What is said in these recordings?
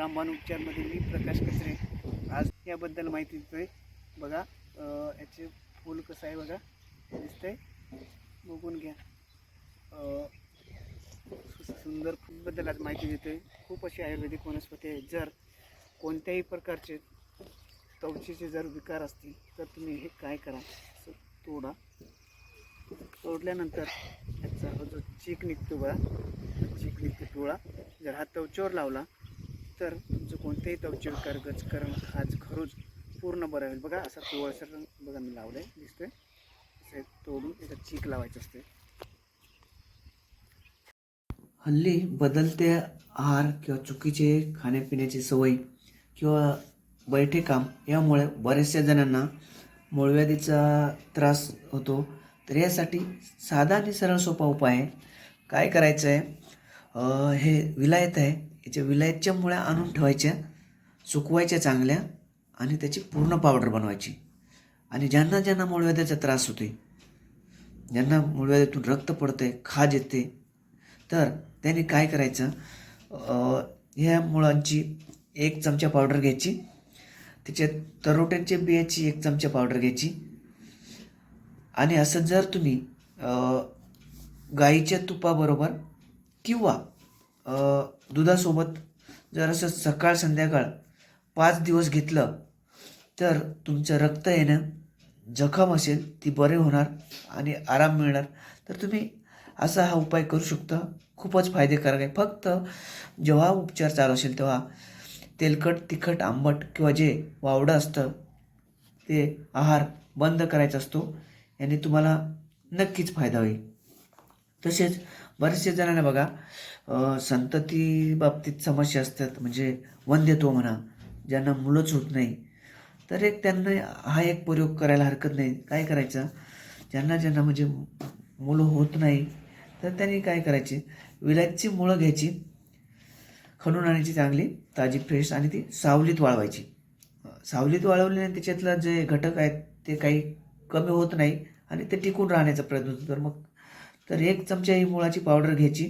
रामबाण उपचारमध्ये मी प्रकाश कचरे आज याबद्दल माहिती देतोय. बघा याचे फूल कसं आहे बघा. दिसतंय. बघून घ्या. सु- सुंदर फूलबद्दल आज माहिती देतोय. खूप अशी आयुर्वेदिक वनस्पती आहे जर कोणत्याही प्रकारचे त्वचेचे जर विकार असतील तर तुम्ही हे काय करा? तोडा. तोडल्यानंतर याचा जो चीक निघतो बघा चीक निघतो टोळा जर हा त्वचेवर लावला तर तुमचं कोणतेही त्वचे विकार गचकरण खाज खरोच पूर्ण बरं होईल. बघा असा पिवळसर रंग बघा मी आहे दिसतोय. असं तोडून त्याचा चीक लावायचं असते. हल्ली बदलते आहार किंवा चुकीचे खाण्यापिण्याची सवय किंवा बैठे काम यामुळे बऱ्याचशा जणांना मूळव्याधीचा त्रास होतो. तर यासाठी साधा आणि सरळ सोपा उपाय आहे. काय करायचं आहे हे विलायत आहे. याच्या विलायतच्या मुळ्या आणून ठेवायच्या सुकवायच्या चांगल्या आणि त्याची पूर्ण पावडर बनवायची. आणि ज्यांना ज्यांना मूळव्याध्याचा त्रास होते ज्यांना मूळव्याध्यातून रक्त पडते खाज येते तर त्यांनी काय करायचं ह्या मुळांची एक चमचा पावडर घ्यायची त्याच्यात तरोट्यांच्या बियाची एक चमचा पावडर घ्यायची. आणि असं जर तुम्ही गाईच्या तुपाबरोबर किंवा दुधासोबत जर असं सकाळ संध्याकाळ पाच दिवस घेतलं तर तुमचं रक्त येणं जखम असेल ती बरे होणार आणि आराम मिळणार. तर तुम्ही असा हा उपाय करू शकता. खूपच फायदेकारक आहे. फक्त जेव्हा उपचार चालू असेल तेव्हा तेलकट तिखट आंबट किंवा जे वावडं असतं ते आहार बंद करायचा असतो. याने तुम्हाला नक्कीच फायदा होईल. तसेच बरेचसे जणांना बघा संतती बाबतीत समस्या असतात. म्हणजे वंध्यत्व म्हणा ज्यांना मुलंच होत नाही. तर एक त्यांना हा एक प्रयोग करायला हरकत नाही. काय करायचं? ज्यांना ज्यांना म्हणजे मुलं होत नाही तर त्यांनी काय करायचे? विलायतची मुळं घ्यायची खणून आणायची चांगली ताजी फ्रेश आणि ती सावलीत वाळवायची. सावलीत वाळवल्याने त्याच्यातलं जे घटक आहेत ते काही कमी होत नाही आणि ते टिकून राहण्याचा प्रयत्न होतो. तर मग तर एक चमचा ही मुळाची पावडर घ्यायची.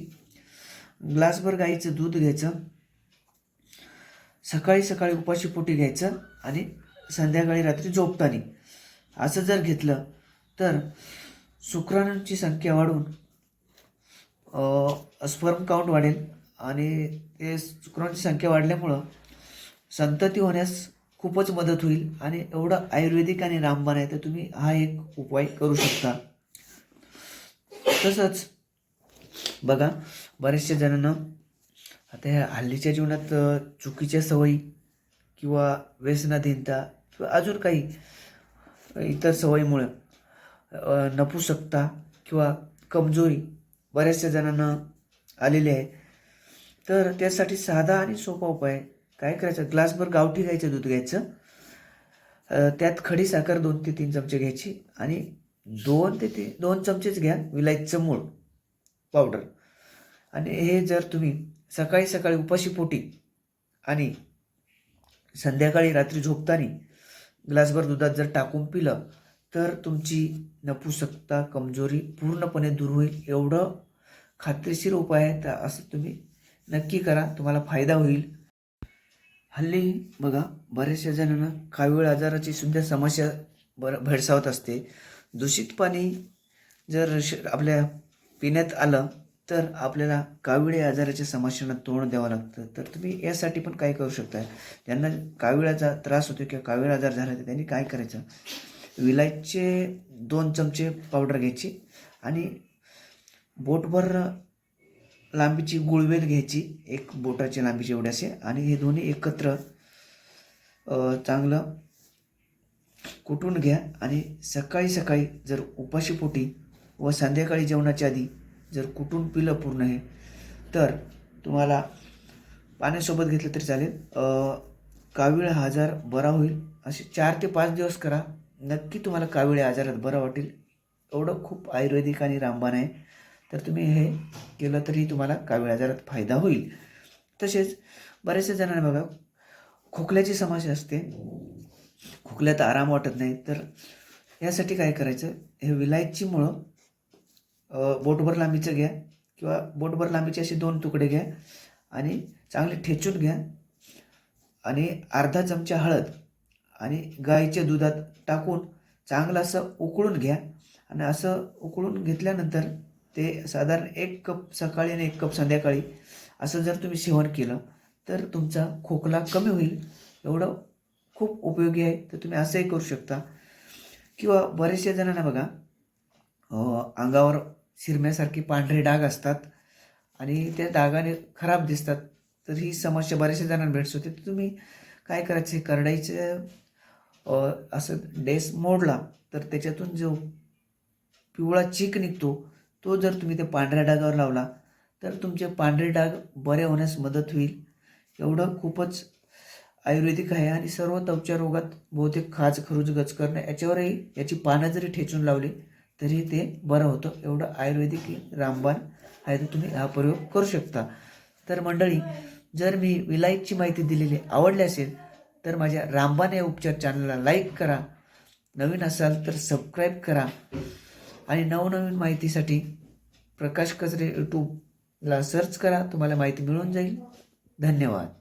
ग्लासभर गाईचं दूध घ्यायचं. सकाळी सकाळी उपाशी पोटी घ्यायचं आणि संध्याकाळी रात्री झोपताना. असं जर घेतलं तर शुक्राणूंची संख्या वाढून स्पर्म काउंट वाढेल आणि ते शुक्राणूंची संख्या वाढल्यामुळं संतती होण्यास खूपच मदत होईल आणि एवढं आयुर्वेदिक आणि रामबाण आहे तर तुम्ही हा एक उपाय करू शकता. तसंच बघा बऱ्याचशा जणांना आता ह्या हल्लीच्या जीवनात चुकीच्या सवयी किंवा व्यसनाधीनता किंवा अजून काही इतर सवयीमुळं नपुसकता किंवा कमजोरी बऱ्याचशा जणांना आलेली आहे. तर त्यासाठी साधा आणि सोपा उपाय काय करायचं? ग्लासभर गावठी घ्यायचं दूध घ्यायचं. त्यात खडी साखर दोन ते तीन चमचे घ्यायची आणि दोन ते तीन दोन चमचेच घ्या विलायतचं मूळ पावडर आणि हे जर तुम्ही सकाळी सकाळी उपाशी पोटी आणि संध्याकाळी रात्री झोपताना ग्लासभर दुधात जर टाकून पिलं तर तुमची नपुसकता कमजोरी पूर्णपणे दूर होईल. एवढं खात्रीशीर उपाय आहे तर असं तुम्ही नक्की करा. तुम्हाला फायदा होईल. हल्ली बघा बऱ्याचशा जणांना कावीळ आजाराची सुद्धा समस्या बरं भेडसावत असते. दूषित पाणी जर श आपल्या पिण्यात आलं तर आपल्याला काविळे आजाराच्या समस्यांना तोंड द्यावं लागतं. तर तुम्ही यासाठी पण काय करू शकता ज्यांना काविळाचा त्रास होतो किंवा कावीळ आजार झाला तर त्यांनी काय करायचं? विलायचे दोन चमचे पावडर घ्यायची आणि बोटभर लांबीची गुळवेल घ्यायची एक बोटाच्या लांबीची एवढी असे. आणि हे दोन्ही एकत्र चांगलं कुटून घ्या आणि सकाळी सकाळी जर उपाशीपोटी व संध्याकाळी जेवणाच्या आधी जर कुटून पिलं पूर्ण हे तर तुम्हाला पाण्यासोबत घेतलं तरी चालेल. अ, कावीळ आजार बरा होईल. असे चार ते पाच दिवस करा. नक्की तुम्हाला कावीळ आजारात बरं वाटेल. एवढं खूप आयुर्वेदिक आणि रामबाण आहे. तर तुम्ही हे केलं तरी तुम्हाला कावीळ आजारात फायदा होईल. तसेच बऱ्याचशा जणांना बघा खोकल्याची समस्या असते. खोकल्यात आराम वाटत नाही. तर यासाठी काय करायचं? हे विलायची मुळं बोटभर लांबीचं घ्या किंवा बोटभर लांबीचे असे दोन तुकडे घ्या आणि चांगले ठेचून घ्या आणि अर्धा चमचा हळद आणि गाईच्या दुधात टाकून चांगलं असं उकळून घ्या. आणि असं उकळून घेतल्यानंतर ते साधारण एक कप सकाळी आणि एक कप संध्याकाळी असं जर तुम्ही सेवन केलं तर तुमचा खोकला कमी होईल. एवढं खूप उपयोगी आहे तर तुम्ही असंही करू शकता. किंवा बरेचशा जणांना बघा अंगावर शिरम्यासारखे पांढरे डाग असतात आणि त्या डागाने खराब दिसतात. तर ही समस्या बऱ्याचशा जणांना भेटत होते. तर तुम्ही काय करायचे? करडाईचं असं डेस मोडला तर त्याच्यातून जो पिवळा चीक निघतो तो जर तुम्ही त्या पांढऱ्या डागावर लावला तर तुमचे पांढरे डाग बरे होण्यास मदत होईल. एवढं खूपच आयुर्वेदिक आहे आणि सर्व त्वचा रोगात बहुतेक खाज खरूज गच करणं याच्यावरही याची पानं जरी ठेचून लावली तरी ते बरं होतं. एवढं आयुर्वेदिक रामबाण आहे तर तुम्ही हा प्रयोग करू शकता. तर मंडळी जर मी विलायकची माहिती दिलेली आवडली असेल तर माझ्या रामबाण या उपचार चॅनलला लाईक करा. नवीन असाल तर सबस्क्राईब करा. आणि नवनवीन माहितीसाठी प्रकाश कचरे यूट्यूबला सर्च करा तुम्हाला माहिती मिळून जाईल. धन्यवाद.